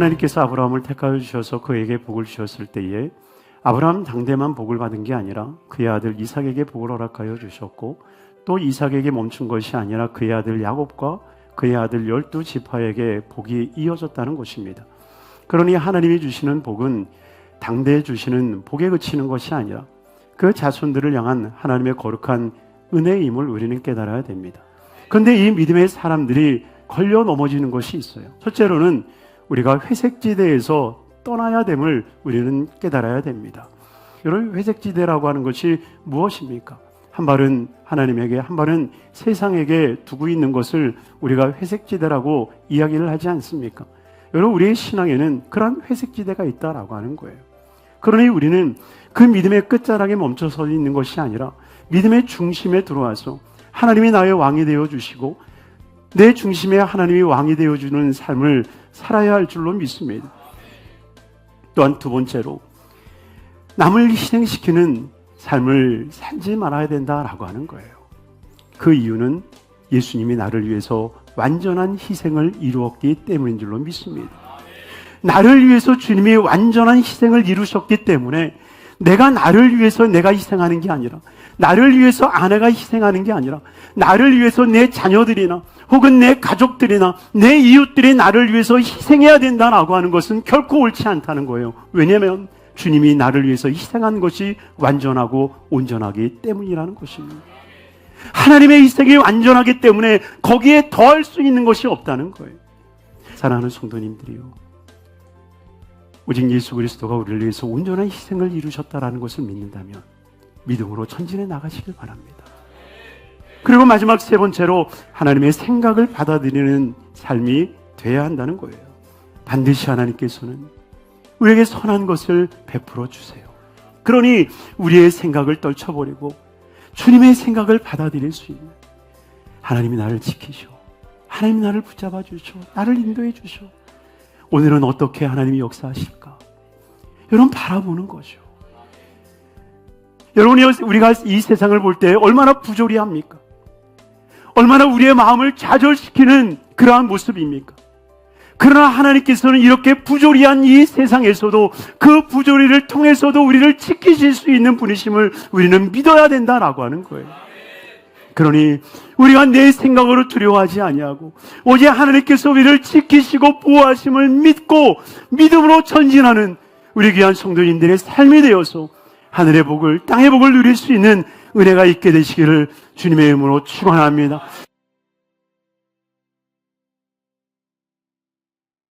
하나님께서 아브라함을 택하여 주셔서 그에게 복을 주셨을 때에 아브라함 당대만 복을 받은 게 아니라 그의 아들 이삭에게 복을 허락하여 주셨고 또 이삭에게 멈춘 것이 아니라 그의 아들 야곱과 그의 아들 열두 지파에게 복이 이어졌다는 것입니다. 그러니 하나님이 주시는 복은 당대에 주시는 복에 그치는 것이 아니라 그 자손들을 향한 하나님의 거룩한 은혜임을 우리는 깨달아야 됩니다. 그런데 이 믿음의 사람들이 걸려 넘어지는 것이 있어요. 첫째로는 우리가 회색지대에서 떠나야 됨을 우리는 깨달아야 됩니다. 여러분, 회색지대라고 하는 것이 무엇입니까? 한 발은 하나님에게, 한 발은 세상에게 두고 있는 것을 우리가 회색지대라고 이야기를 하지 않습니까? 여러분, 우리의 신앙에는 그러한 회색지대가 있다라고 하는 거예요. 그러니 우리는 그 믿음의 끝자락에 멈춰서 있는 것이 아니라 믿음의 중심에 들어와서 하나님이 나의 왕이 되어 주시고 내 중심에 하나님이 왕이 되어 주는 삶을 살아야 할 줄로 믿습니다. 또한 두 번째로 남을 희생시키는 삶을 살지 말아야 된다라고 하는 거예요. 그 이유는 예수님이 나를 위해서 완전한 희생을 이루었기 때문인 줄로 믿습니다. 나를 위해서 주님이 완전한 희생을 이루셨기 때문에 내가 나를 위해서 내가 희생하는 게 아니라 나를 위해서 아내가 희생하는 게 아니라 나를 위해서 내 자녀들이나 혹은 내 가족들이나 내 이웃들이 나를 위해서 희생해야 된다라고 하는 것은 결코 옳지 않다는 거예요. 왜냐하면 주님이 나를 위해서 희생한 것이 완전하고 온전하기 때문이라는 것입니다. 하나님의 희생이 완전하기 때문에 거기에 더할 수 있는 것이 없다는 거예요. 사랑하는 성도님들이요. 오직 예수 그리스도가 우리를 위해서 온전한 희생을 이루셨다라는 것을 믿는다면 믿음으로 전진해 나가시길 바랍니다. 그리고 마지막 세 번째로 하나님의 생각을 받아들이는 삶이 돼야 한다는 거예요. 반드시 하나님께서는 우리에게 선한 것을 베풀어 주세요. 그러니 우리의 생각을 떨쳐버리고 주님의 생각을 받아들일 수 있는 하나님이 나를 지키셔. 하나님이 나를 붙잡아 주셔. 나를 인도해 주셔. 오늘은 어떻게 하나님이 역사하실까? 여러분 바라보는 거죠. 여러분이 우리가 이 세상을 볼 때 얼마나 부조리합니까? 얼마나 우리의 마음을 좌절시키는 그러한 모습입니까? 그러나 하나님께서는 이렇게 부조리한 이 세상에서도 그 부조리를 통해서도 우리를 지키실 수 있는 분이심을 우리는 믿어야 된다라고 하는 거예요. 그러니 우리가 내 생각으로 두려워하지 아니하고 오직 하나님께서 우리를 지키시고 보호하심을 믿고 믿음으로 전진하는 우리 귀한 성도님들의 삶이 되어서 하늘의 복을 땅의 복을 누릴 수 있는 은혜가 있게 되시기를 주님의 이름으로 축원합니다.